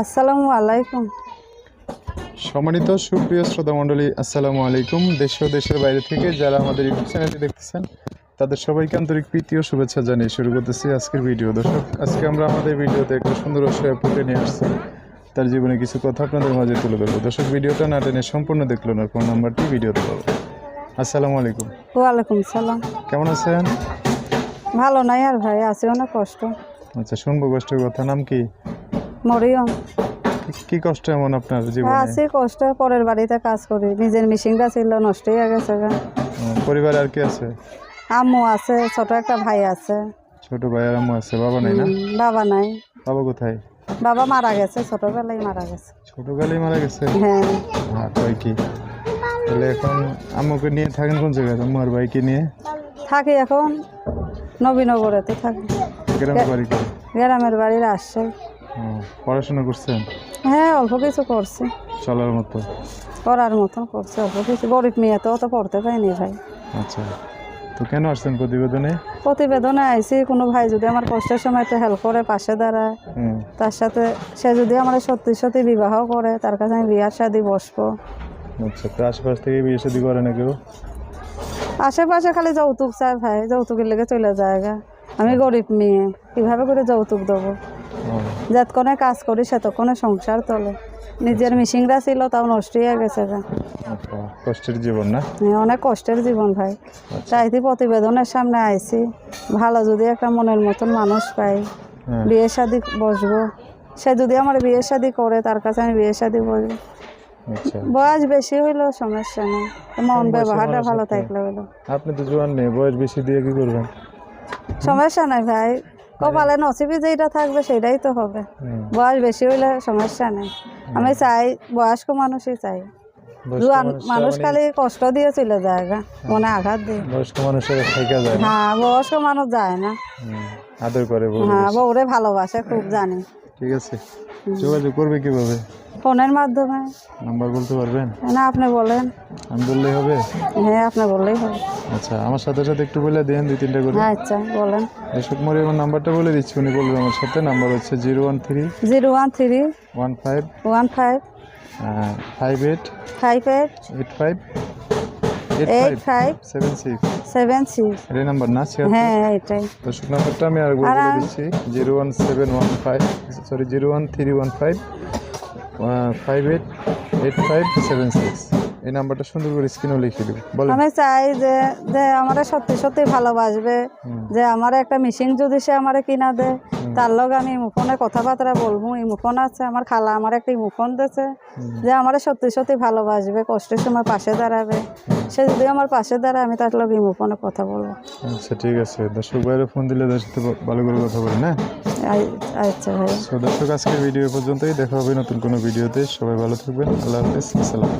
আসসালামু আলাইকুম। সম্মানিত সুপ্রিয় শ্রোতা মণ্ডলী আসসালামু আলাইকুম। দেশ ও দেশের বাইরে থেকে যারা আমাদের ইউটিউব চ্যানেলটি দেখতেছেন তাদের সবাইকে আন্তরিক প্রীতি ও শুভেচ্ছা জানিয়ে শুরু করতেছি আজকের ভিডিও। দর্শক আজকে আমরা আমাদের ভিডিওতে একটা সুন্দর অসহায় পুটে নিয়ে আসছি। তার জীবনে কিছু কথা আপনাদের মাঝে তুলে ধরবো। দর্শক ভিডিওটা না টেনে সম্পূর্ণ দেখলেন আর ফোন নাম্বারটি ভিডিওতে পাবো আসসালামু আলাইকুম। ওয়ালাইকুম সালাম। কেমন আছেন? ভালো নাই আর ভাই আছে অনেক কষ্ট। আচ্ছা শুনব কষ্টের কথা। নাম কি? মরিয়ম কি- কষ্ট এমন আপনার জীবনে? আছি কষ্ট পরের বাড়িতে কাজ করি। নিজের মেশিনটা ছিল নষ্ট হয়ে গেছে পরিবারে আর কি আছে? আম্মু আছে ছোট একটা ভাই আছে। ছোট ভাই আর আম্মু আছে বাবা নাই না? বাবা নাই। বাবা কোথায়? বাবা মারা গেছে ছোটবেলায় মারা গেছে। ছোটকালেই মারা গেছে? হ্যাঁ। হ্যাঁ কয় কি? তাহলে এখন আম্মুকে নিয়ে থাকেন কোন জায়গায়? আম্মু আর ভাইকে নিয়ে? থাকি এখন নবীনগরেতে থাকি। গ্রামের বাড়ি গ্রামের বাড়ির আসছে। পড়াশোনা করছেন? হ্যাঁ অল্প কিছু করছি। চলার মতো? করার মতন করছি অল্প কিছু। গরিব মেয়ে তো অত পড়তে পাইনি ভাই। আচ্ছা। তো কেন আসছেন প্রতিবেদনে? প্রতিবেদনে আইসি কোনো ভাই যদি আমার কষ্টের সময় একটু হেল্প করে পাশে দাঁড়ায় তার সাথে সে যদি আমার সত্যি সত্যি বিবাহ করে তার কাছে আমি বিয়ার শাদি বসবো। আচ্ছা তো আশেপাশ থেকে বিয়ে শাদি করে না কেউ? আশেপাশে খালি যৌতুক চায় ভাই যৌতুকের লেগে চলে যায় আমি গরিব মেয়ে কীভাবে করে যৌতুক দেবো? যতক্ষণে কাজ করি সেতক্ষণে সংসার তোলে নিজের মিশিংরা ছিল তাও নষ্ট হয়ে গেছে। আচ্ছা কষ্টের জীবন না? হ্যাঁ, অনেক কষ্টের জীবন ভাই। চাইতে প্রতিবেদনের সামনে আইছি। ভালো যদি একটা মনের মতন মানুষ পাই হ্যাঁ। বিয়ে শাদি বসবো। সে যদি আমার বিয়ে শাদি করে তার কাছে আমি বিয়ে শাদি বসবো। আচ্ছা। বয়স বেশি হইলেও সমস্যা নেই। মন ব্যবহারটা ভালো থাকলে হইল। আপনি তো জোয়ান নেই বয়স বেশি দিয়ে কি করবেন? সমস্যা নাই ভাই। কপালে নসিবে যেটা থাকবে সেটাই তো হবে। বয়স বেশি হইলে সমস্যা নেই। আমি চাই বয়স্ক মানুষই চাই। মানুষ মানে- খালি কষ্ট দিয়ে চলে যায় মনে আঘাত দিয়ে। বয়স্ক মানুষের থাকা যায় হ্যাঁ বয়স্ক মানুষ যায় না। আদর করে হ্যাঁ বউরে ভালোবাসে খুব জানি। ঠিক আছে। যোগাযোগ করবে কীভাবে? ফোনের মাধ্যমে। নাম্বার বলতে পারবেন? না আপনি বলেন। আমি বললেই হবে? হ্যাঁ আপনি বললেই হবে। আচ্ছা আমার সাথে সাথে একটু বলে দেন দুই তিনটা করে। আচ্ছা বলেন। এসব মরে আমার নাম্বারটা বলে দিচ্ছি উনি বলবেন আমার সাথে। নাম্বার হচ্ছে zero one three zero one three one five one five five eight five eight eight five eight five seven six. Seven six. এই নাম্বার না হ্যাঁ এটাই। দর্শক নাম্বারটা আমি আর বলে দিচ্ছি zero one seven one five sorry zero one three one five five eight eight five seven six এই নাম্বারটা সুন্দর করে স্ক্রিনেও লিখে দেবো। আমি চাই যে যে আমার সত্যি সত্যি ভালোবাসবে যে আমার একটা মেশিন যদি সে আমার কিনা দেয় তার লগে আমি ইমুফোনে কথাবার্তা বলব ইমুফোন আছে আমার খালা আমার একটা ইমুফোন দিয়েছে যে আমার সত্যি সত্যি ভালোবাসবে কষ্টের সময় পাশে দাঁড়াবে। সে যদি আমার পাশে দাঁড়ায় আমি তার লগে ইমুফোনে কথা বলব। আচ্ছা ঠিক আছে। দর্শক বাইরে ফোন দিলে তার সাথে ভালো করে কথা আই- আচ্ছা ভাই। দর্শক, আজকের ভিডিও পর্যন্তই। দেখা হবে নতুন কোনো ভিডিওতে। সবাই ভালো থাকবেন। আল্লাহ হাফেজ। আসসালাম